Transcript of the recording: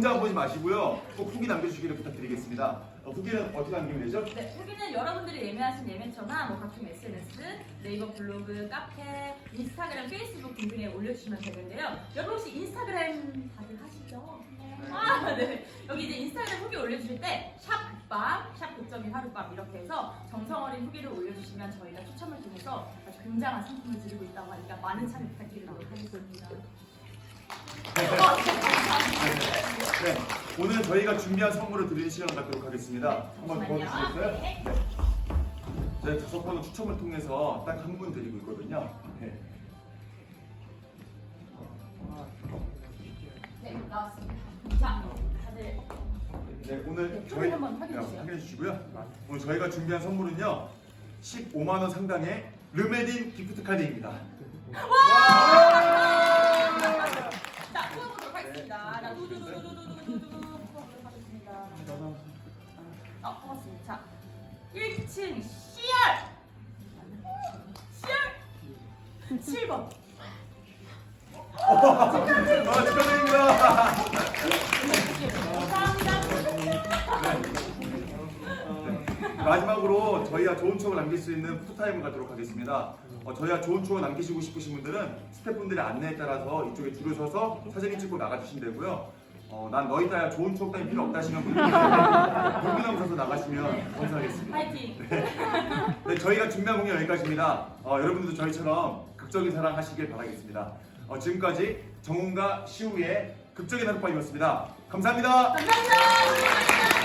혼자 보지 마시고요. 꼭 후기 남겨주시기를 부탁드리겠습니다. 어, 후기는 어떻게 남기면 되죠? 네, 후기는 여러분들이 예매하신 예매처나 뭐 각종 SNS, 네이버 블로그, 카페, 인스타그램, 페이스북 등등에 올려주시면 되는데요. 여러분 혹시 인스타그램 다들 하시죠? 아, 네. 여기 이제 인스타그램 후기 올려주실 때, 샵 국밥, 샵 극적인 하룻밤 이렇게 해서 정성 어린 후기를 올려주시면 저희가 추첨을 통해서 아주 굉장한 상품을 드리고 있다고 하니까 많은 참여 부탁드리도록 하겠습니다. 네, 오늘 저희가 준비한 선물을 드리는 시간 갖도록 하겠습니다. 한번. 도와주시겠어요? 네. 저희 다섯 번은 추첨을 통해서 딱 한 분 드리고 있거든요. 네. 네, 나왔습니다. 자, 다들 네, 오늘 네, 저희 한번 확인해 주세요. 확인해 주시고요. 오늘 저희가 준비한 선물은요. 15만 원 상당의 르메딘 기프트 카드입니다. 자, 하겠습니다. 자, 두두두두두두두두 하겠습니다. 아, 뽑았습니다. 자, 1층 CR! CR! 7번. 아, 축하드립니다. 마지막으로 저희가 좋은 추억을 남길 수 있는 포토타임을 갖도록 하겠습니다. 어, 저희가 좋은 추억을 남기시고 싶으신 분들은 스태프분들의 안내에 따라서 이쪽에 줄을 서서 사진 찍고 나가주시면 되고요. 어, 난 너희 따야 좋은 추억 따위 필요 없다 하시는 분들은 물구나무 서서 나가시면 감사하겠습니다. 파이팅! 네, 저희가 준비한 공연 여기까지입니다. 어, 여러분들도 저희처럼 극적인 사랑 하시길 바라겠습니다. 어, 지금까지 정훈과 시우의 극적인 하룻밤이었습니다. 감사합니다. 감사합니다.